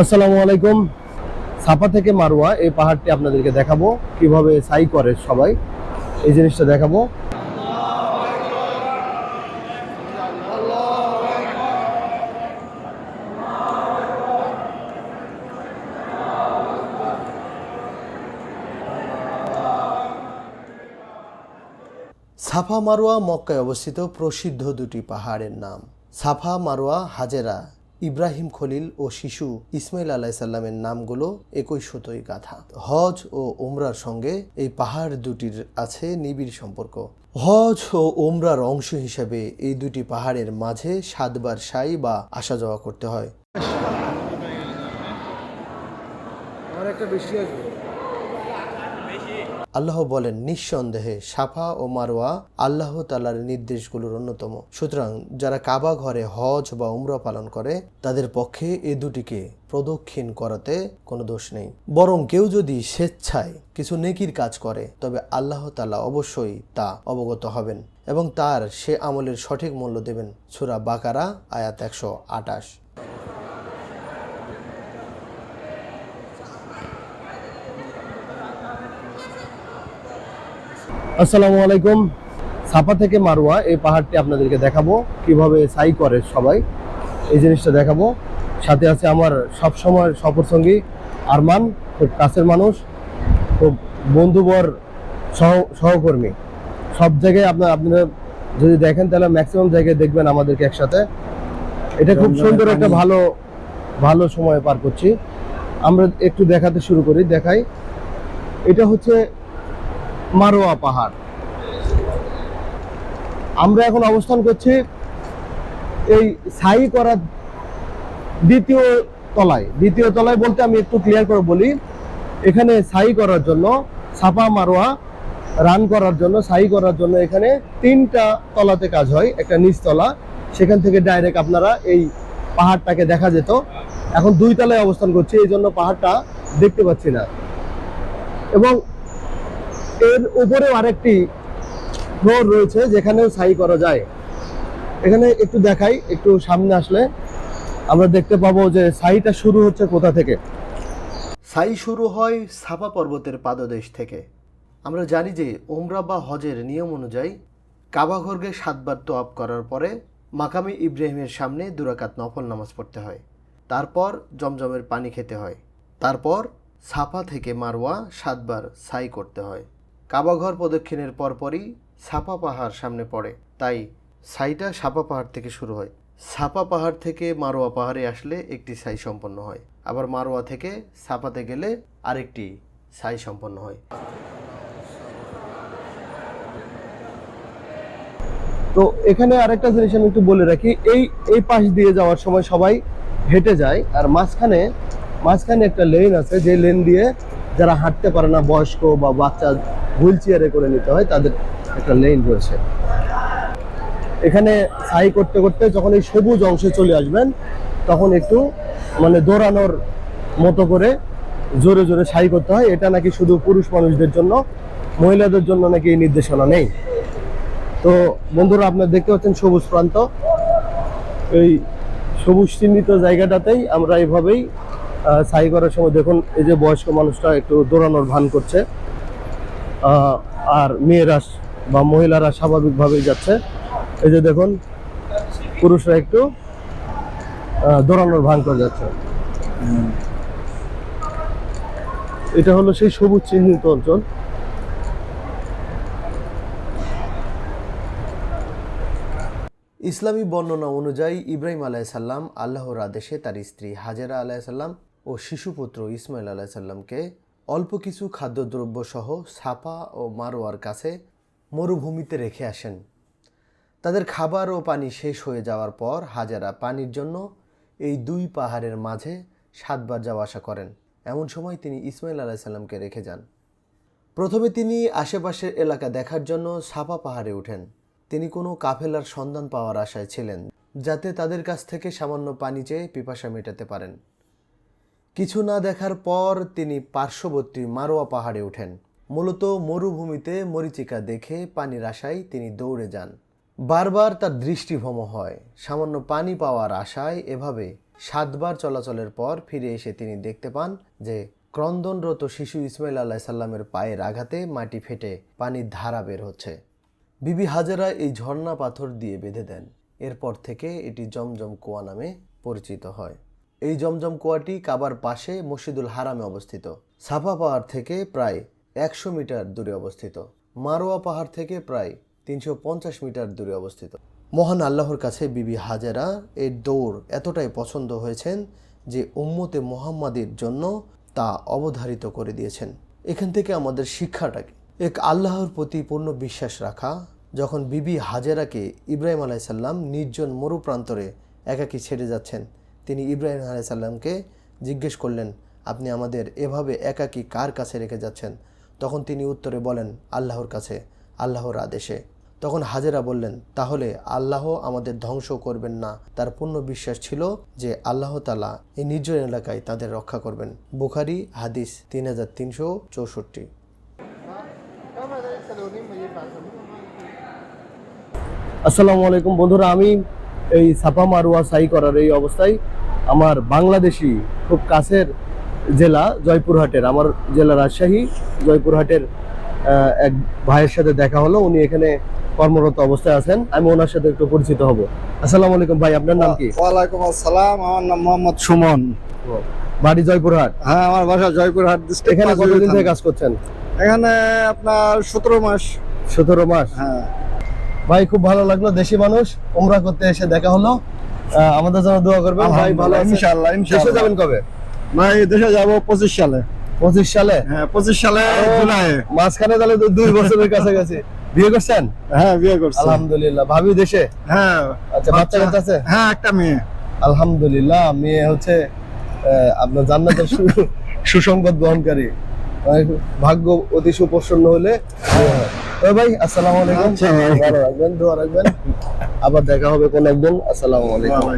আসসালামু আলাইকুম। ছাপা থেকে মারুয়া, এই পাহাড়টি আপনাদেরকে দেখাবো কীভাবে সাই করে সবাই। এই জিনিসটা দেখাবো। সাফা মারোয়া মক্কায় অবস্থিত প্রসিদ্ধ দুটি পাহাড়ের নাম। সাফা মারোয়া হাজেরা, ইব্রাহিম খলিল ও শিশু ইসমাইল আলাইসাল্লামের নামগুলো একই সুতোই গাথা। হজ ও উমরার সঙ্গে এই পাহাড় দুটির আছে নিবিড় সম্পর্ক। হজ ও উমরার অংশ হিসেবে এই দুটি পাহাড়ের মাঝে সাতবার সাই বা আসা যাওয়া করতে হয়। একটা বেশি আসবে। আল্লাহ বলেন, নিঃসন্দেহে সাফা ও মারোয়া আল্লাহ তালার নির্দেশগুলোর অন্যতম। সুতরাং যারা কাবা ঘরে হজ বা উমরা পালন করে, তাদের পক্ষে এ দুটিকে প্রদক্ষিণ করাতে কোনো দোষ নেই। বরং কেউ যদি স্বেচ্ছায় কিছু নেকির কাজ করে, তবে আল্লাহ তালা অবশ্যই তা অবগত হবেন এবং তার সে আমলের সঠিক মূল্য দেবেন। সুরা বাকারা, আয়াত একশো আটাশ আসসালামু আলাইকুম। ছাপা থেকে মারোয়া এই পাহাড়টি আপনাদেরকে দেখাবো। কীভাবে সাই করে সবাই এই জিনিসটা দেখাবো। সাথে আছে আমার সব সময় সফর সঙ্গী আরমান খুব কাছের মানুষ খুব বন্ধুবর সহ সহকর্মী। সব জায়গায় আপনার আপনারা যদি দেখেন তাহলে ম্যাক্সিমাম জায়গায় দেখবেন আমাদেরকে একসাথে। এটা খুব সুন্দর একটা ভালো ভালো সময় পার করছি। আমরা একটু দেখাতে শুরু করি দেখাই। এটা হচ্ছে মারোয়া পাহাড়। আমরা এখন অবস্থান করছি এই সাই করার দ্বিতীয় তলায়। দ্বিতীয় তলায় বলতে আমি একটু ক্লিয়ার করে বলি, এখানে সাই করার জন্য, ছাপা মারোয়া রান করার জন্য সাই করার জন্য এখানে তিনটা তলাতে কাজ হয়, একটা নিচতলা সেখান থেকে ডাইরেক্ট আপনারা এই পাহাড়টাকে দেখা যেত। এখন দুই তলায় অবস্থান করছি, এই জন্য পাহাড়টা দেখতে পাচ্ছি না। এবং এর উপরেও আরেকটি ফ্লোর রয়েছে যেখানেও সাই করা যায়। এখানে একটু দেখাই, একটু সামনে আসলে আমরা দেখতে পাবো যে সাইটা শুরু হচ্ছে কোথা থেকে? সাই শুরু হয় সাফা পর্বতের পাদদেশ থেকে। আমরা জানি যে ওমরা বা হজের নিয়ম অনুযায়ী কাবাঘরকে সাতবার তোয়াব করার পরে মাকামি ইব্রাহিমের সামনে দুরাকাত নফল নামাজ পড়তে হয়। তারপর জমজমের পানি খেতে হয়। তারপর সাফা থেকে মারওয়া সাতবার সাই করতে হয়। কাবাঘর প্রদক্ষিণের পরপরই সাপা পাহাড় সামনে পড়ে। তাই সাইটা সাপা পাহাড় থেকে শুরু হয়। সাপা পাহাড় থেকে মারোয়া পাহাড়ে আসলে একটি সাই সম্পন্ন হয়। আবার মারোয়া থেকে সাপাতে গেলে আরেকটি সাই সম্পন্ন হয়। তো এখানে আরেকটা জিনিস আমি একটু বলে রাখি, এই এই পাশ দিয়ে যাওয়ার সময় সবাই হেঁটে যায়, আর মাঝখানে মাঝখানে একটা লেন আছে, যে লেন দিয়ে যারা হাঁটতে পারে না বয়স্ক বা বাচ্চা হুইল চেয়ারে করে নিতে হয় তাদের একটা লেন রয়েছে। এখানে সাই করতে করতে যখন এই সবুজ অংশে চলে আসবেন তখন একটু মানে দৌড়ানোর মতো করে জোরে জোরে সাই করতে হয়। এটা নাকি শুধু পুরুষ মানুষদের জন্য মহিলাদের জন্য নাকি এই নির্দেশনা নেই। তো বন্ধুরা আপনার দেখতে পাচ্ছেন সবুজ প্রান্ত। এই সবুজ চিহ্নিত জায়গাটাতেই আমরা এইভাবেই আহ, সাই করার সময় দেখুন, এই যে বয়স্ক মানুষটা একটু দৌড়ানোর ভান করছে। আর মেয়েরা বা মহিলারা স্বাভাবিকভাবেই যাচ্ছে। এই যে দেখুন, পুরুষরা একটু দৌড়ানোর ভান করে যাচ্ছে। এটা হলো সেই সবুজ চিহ্নিত অঞ্চল। ইসলামী বর্ণনা অনুযায়ী ইব্রাহিম আলাইসাল্লাম আল্লাহর আদেশে তার স্ত্রী হাজেরা আলাইসাল্লাম ও শিশুপুত্র ইসমাইল আলাইসাল্লামকে অল্প কিছু খাদ্যদ্রব্য সহ সাপা ও মারোয়ার কাছে মরুভূমিতে রেখে আসেন। তাদের খাবার ও পানি শেষ হয়ে যাওয়ার পর হাজারা পানির জন্য এই দুই পাহাড়ের মাঝে সাতবার যাওয়া আসা করেন। এমন সময় তিনি ইসমাইল আলাইসাল্লামকে রেখে যান। প্রথমে তিনি আশেপাশের এলাকা দেখার জন্য সাপা পাহাড়ে ওঠেন তিনি কোনো কাফেলার সন্ধান পাওয়ার আশায় ছিলেন, যাতে তাদের কাছ থেকে সামান্য পানি চেয়ে পিপাসা মেটাতে পারেন। কিছু না দেখার পর তিনি পার্শ্ববর্তী মারোয়া পাহাড়ে ওঠেন। মূলত মরুভূমিতে মরিচিকা দেখে পানির আশায় তিনি দৌড়ে যান। বারবার তার দৃষ্টিভ্রম হয়। সামান্য পানি পাওয়ার আশায় এভাবে সাতবার চলাচলের পর ফিরে এসে তিনি দেখতে পান যে ক্রন্দনরত শিশু ইসমাইল আল্লাহ সাল্লামের পায়ের আঘাতে মাটি ফেটে পানির ধারা বের হচ্ছে। বিবি হাজারা এই ঝর্ণা পাথর দিয়ে বেঁধে দেন। এরপর থেকে এটি জমজম কুয়া নামে পরিচিত হয়। এই জমজম কুয়াটি কাবার পাশে মসজিদুল হারামে অবস্থিত। সাফা পাহাড় থেকে প্রায় একশো মিটার দূরে অবস্থিত। মারোয়া পাহাড় থেকে প্রায় তিনশো পঞ্চাশ মিটার দূরে অবস্থিত। মহান আল্লাহর কাছে বিবি হাজারা এর দৌড় এতটাই পছন্দ হয়েছেন যে উম্মতে মোহাম্মদের জন্য তা অবধারিত করে দিয়েছেন। এখান থেকে আমাদের শিক্ষাটাকে। এক আল্লাহর প্রতি পূর্ণ বিশ্বাস রাখা, যখন বিবি হাজেরাকে ইব্রাহিম আলাইসাল্লাম নির্জন মরুপ্রান্তরে একাকী ছেড়ে যাচ্ছেন তিনি ইব্রাহিম আলাইসাল্লামকে জিজ্ঞেস করলেন, আপনি আমাদের এভাবে একাকী কার কাছে রেখে যাচ্ছেন? তখন তিনি উত্তরে বলেন, আল্লাহর কাছে, আল্লাহর আদেশে। তখন হাজেরা বললেন, তাহলে আল্লাহ আমাদের ধ্বংস করবেন না। তার পূর্ণ বিশ্বাস ছিল যে আল্লাহ তালা এই নির্জন এলাকায় তাদের রক্ষা করবেন। বুখারি, হাদিস তিন হাজার তিনশো চৌষট্টি। আসসালামু আলাইকুম বন্ধুরা, আমি এই সাপা মারুয়া সাই করার এই অবস্থায় আমার বাংলাদেশি খুব কাছের জেলা জয়পুরহাটের। আমার জেলা রাজশাহী জয়পুরহাটের এক ভাইয়ের সাথে দেখা হলো। উনি এখানে কর্মরত অবস্থায় আছেন। আমি ওনার সাথে একটু পরিচিত হব। আসসালামু আলাইকুম ভাই আপনার নাম কি? ওয়ালাইকুম আসসালাম। আমার নাম মোহাম্মদ সুমন। বাড়ি জয়পুরহাট? হ্যাঁ আমার বাসা জয়পুরহাট ডিস্ট্রিক্ট এখানে কতদিন থেকে কাজ করছেন? এখানে আপনার সতেরো মাস। সতেরো মাস? হ্যাঁ। ভাই খুব ভালো লাগল। দেশি মানুষ উমরা করতে এসে দেখা হলো। আমাদের জন্য দোয়া করবেন। ভাই ভালো আছেন? ইনশাআল্লাহ দেশে যাবেন কবে? ভাই দেশে যাব পঁচিশ সালে। পঁচিশ সালে? হ্যাঁ পঁচিশ সালে জুলাই। মাঝখানে তাহলে তো দুই বছরের কাছাকাছি। বিয়ে করছেন? হ্যাঁ বিয়ে করছি। আলহামদুলিল্লাহ। ভাবি দেশে? হ্যাঁ। আচ্ছা বাচ্চা কাচ্চা আছে? হ্যাঁ একটা মেয়ে। আলহামদুলিল্লাহ মেয়ে হচ্ছে আপনার জান্নাতের সুসংবাদ বহনকারী। ভাগ্য অতি সুপ্রসন্ন হলে তবে ভাই আসসালামু আলাইকুম। আচ্ছা, ভালো রাখবেন দোয়া রাখবেন। আবার দেখা হবে কোন একদিন। আসসালামু আলাইকুম।